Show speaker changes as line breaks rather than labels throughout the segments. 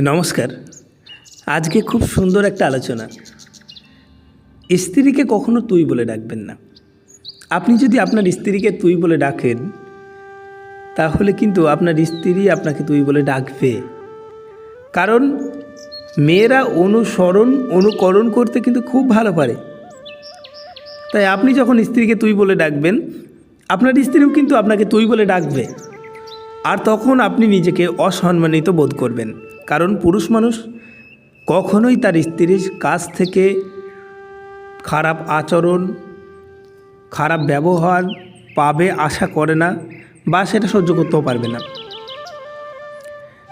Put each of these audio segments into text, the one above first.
নমস্কার। আজকে খুব সুন্দর একটা আলোচনা। স্ত্রীকে কখনো তুই বলে ডাকবেন না। আপনি যদি আপনার স্ত্রীকে তুই বলে ডাকেন, তাহলে কিন্তু আপনার স্ত্রী আপনাকে তুই বলে ডাকবে। কারণ মেয়েরা অনুসরণ, অনুকরণ করতে কিন্তু খুব ভালো পারে। তাই আপনি যখন স্ত্রীকে তুই বলে ডাকবেন, আপনার স্ত্রীও কিন্তু আপনাকে তুই বলে ডাকবে। আর তখন আপনি নিজেকে অসম্মানিত বোধ করবেন। কারণ পুরুষ মানুষ কখনোই তার স্ত্রীর কাছ থেকে খারাপ আচরণ, খারাপ ব্যবহার পাবে আশা করে না বা সেটা সহ্য করতেও পারবে না।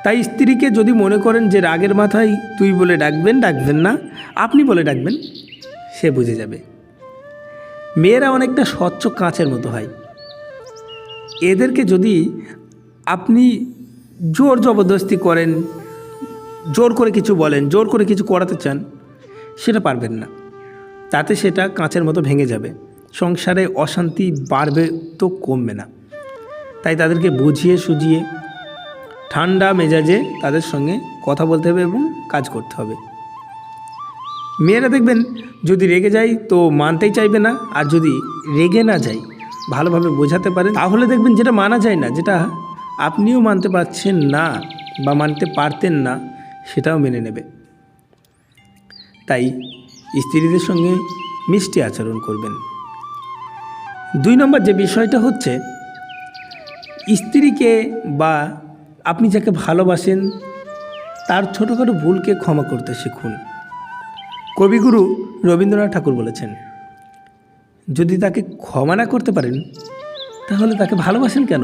তাই স্ত্রীকে যদি মনে করেন যে রাগের মাথায় তুই বলে ডাকবেন ডাকবেন না, আপনি বলে ডাকবেন, সে বুঝে যাবে। মেয়েরা অনেকটা স্বচ্ছ কাঁচের মতো হয়। এদেরকে যদি আপনি জোর জবরদস্তি করেন জোর করে কিছু বলেন, জোর করে কিছু করাতে চান, সেটা পারবেন না। তাতে সেটা কাঁচের মতো ভেঙে যাবে। সংসারে অশান্তি বাড়বে তো কমবে না। তাই তাদেরকে বুঝিয়ে সুজিয়ে ঠান্ডা মেজাজে তাদের সঙ্গে কথা বলতে হবে এবং কাজ করতে হবে। মেয়েরা দেখবেন, যদি রেগে যায় তো মানতেই চাইবে না, আর যদি রেগে না যায়, ভালোভাবে বোঝাতে পারেন, তাহলে দেখবেন যেটা মানা যায় না, যেটা আপনিও মানতে পারছেন না বা মানতে পারতেন না সেটাও মেনে নেবে। তাই স্ত্রীদের সঙ্গে মিষ্টি আচরণ করবেন। দুই নম্বর যে বিষয়টা হচ্ছে, স্ত্রীকে বা আপনি যাকে ভালোবাসেন, তার ছোটোখাটো ভুলকে ক্ষমা করতে শিখুন। কবিগুরু রবীন্দ্রনাথ ঠাকুর বলেছেন, যদি তাকে ক্ষমা না করতে পারেন, তাহলে তাকে ভালোবাসেন কেন?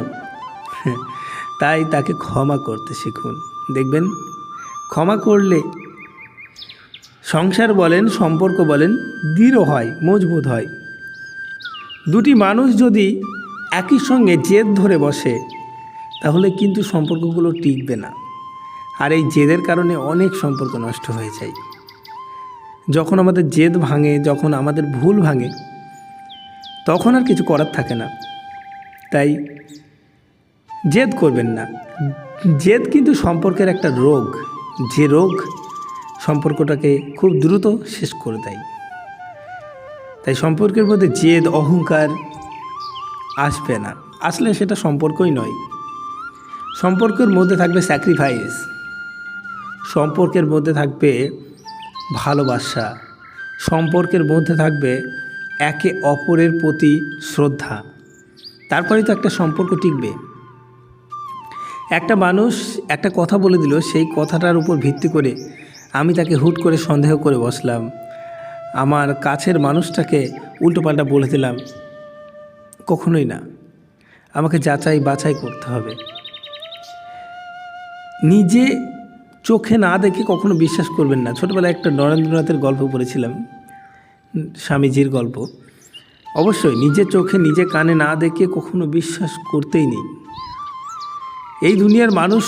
তাই তাকে ক্ষমা করতে শিখুন। দেখবেন ক্ষমা করলে। সংসার বলেন, সম্পর্ক বলেন, দৃঢ় হয়, মজবুত হয়। দুটি মানুষ যদি একই সঙ্গে জেদ ধরে বসে, তাহলে কিন্তু সম্পর্কগুলো টিকবে না। আর এই জেদের কারণে অনেক সম্পর্ক নষ্ট হয়ে যায়। যখন আমাদের জেদ ভাঙে, যখন আমাদের ভুল ভাঙে, তখন আর কিছু করার থাকে না। তাই জেদ করবেন না। জেদ কিন্তু সম্পর্কের একটা রোগ। যে রোগ সম্পর্কটাকে খুব দ্রুত শেষ করে দেয়। তাই সম্পর্কের মধ্যে জেদ, অহংকার আসবে না। আসলে সেটা সম্পর্কই নয়। সম্পর্কের মধ্যে থাকবে স্যাক্রিফাইস সম্পর্কের মধ্যে থাকবে ভালোবাসা। সম্পর্কের মধ্যে থাকবে একে অপরের প্রতি শ্রদ্ধা। তারপরেই তো একটা সম্পর্ক টিকবে। একটা মানুষ একটা কথা বলে দিল, সেই কথাটার উপর ভিত্তি করে আমি তাকে হুট করে সন্দেহ করে বসলাম। আমার কাছের মানুষটাকে উল্টোপাল্টা বলে দিলাম, কখনোই না। আমাকে যাচাই বাছাই করতে হবে। নিজে চোখে না দেখে কখনো বিশ্বাস করবেন না। ছোটোবেলায় একটা নরেন্দ্রনাথের গল্প পড়েছিলাম, স্বামীজির গল্প। অবশ্যই নিজের চোখে নিজে কানে না দেখে কখনো বিশ্বাস করতেই নেই। এই দুনিয়ার মানুষ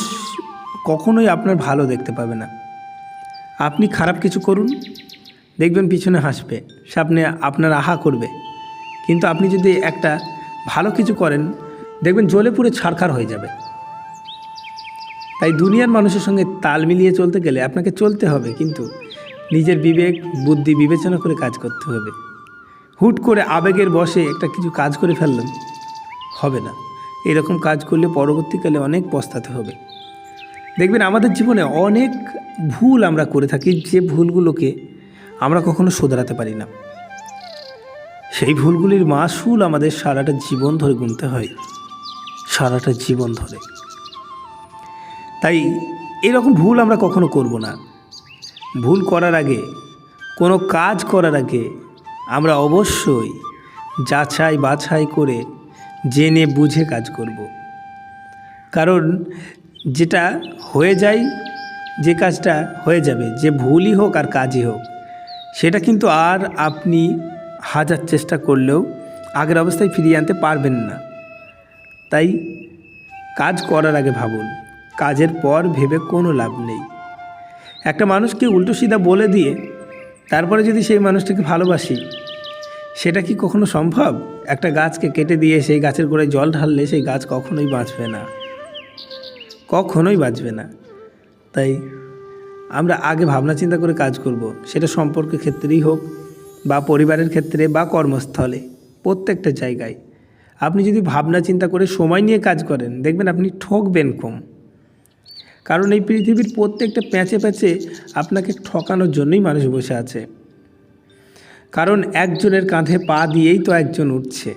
কখনোই আপনার ভালো দেখতে পাবে না। আপনি খারাপ কিছু করুন, দেখবেন পিছনে হাসবে, সামনে আপনার আহা করবে। কিন্তু আপনি যদি একটা ভালো কিছু করেন, দেখবেন জ্বলে পুরে ছাড়খার হয়ে যাবে। তাই দুনিয়ার মানুষের সঙ্গে তাল মিলিয়ে চলতে গেলে আপনাকে চলতে হবে, কিন্তু নিজের বিবেক, বুদ্ধি বিবেচনা করে কাজ করতে হবে। হুট করে আবেগের বসে একটা কিছু কাজ করে ফেললেন, হবে না। এরকম কাজ করলে পরবর্তীকালে অনেক পস্তাতে হবে। দেখবেন আমাদের জীবনে অনেক ভুল আমরা করে থাকি, যে ভুলগুলোকে আমরা কখনো শোধরাতে পারি না। সেই ভুলগুলির মাসুল আমাদের সারাটা জীবন ধরে গুনতে হয়, সারাটা জীবন ধরে। তাই এরকম ভুল আমরা কখনো করব না। ভুল করার আগে, কোনো কাজ করার আগে আমরা অবশ্যই যাচাই বাছাই করে জেনে বুঝে কাজ করব। কারণ যেটা হয়ে যায়, যে কাজটা হয়ে যাবে, যে ভুলই হোক আর কাজই হোক, সেটা কিন্তু আর আপনি হাজার চেষ্টা করলেও আগের অবস্থায় ফিরিয়ে আনতে পারবেন না। তাই কাজ করার আগে ভাবুন, কাজের পর ভেবে কোনো লাভ নেই। একটা মানুষকে উল্টো সিধা বলে দিয়ে তারপরে যদি সেই মানুষটাকে ভালোবাসি, সেটা কি কখনো সম্ভব? একটা গাছকে কেটে দিয়ে সেই গাছের গোড়ায় জল ঢাললে সেই গাছ কখনোই বাঁচবে না। কখনোই বাঁচবে না। তাই আমরা আগে ভাবনা চিন্তা করে কাজ করব। সেটা সম্পর্কের ক্ষেত্রেই হোক বা পরিবারের ক্ষেত্রে বা কর্মস্থলে, প্রত্যেকটা জায়গায়। আপনি যদি ভাবনা চিন্তা করে সময় নিয়ে কাজ করেন, দেখবেন আপনি ঠকবেন কম। কারণ এই পৃথিবীর প্রত্যেকটা প্যাঁচে প্যাঁচে আপনাকে ঠকানোর জন্যই মানুষ বসে আছে। কারণ একজনের কাঁধে পা দিয়েই তো একজন উঠছে।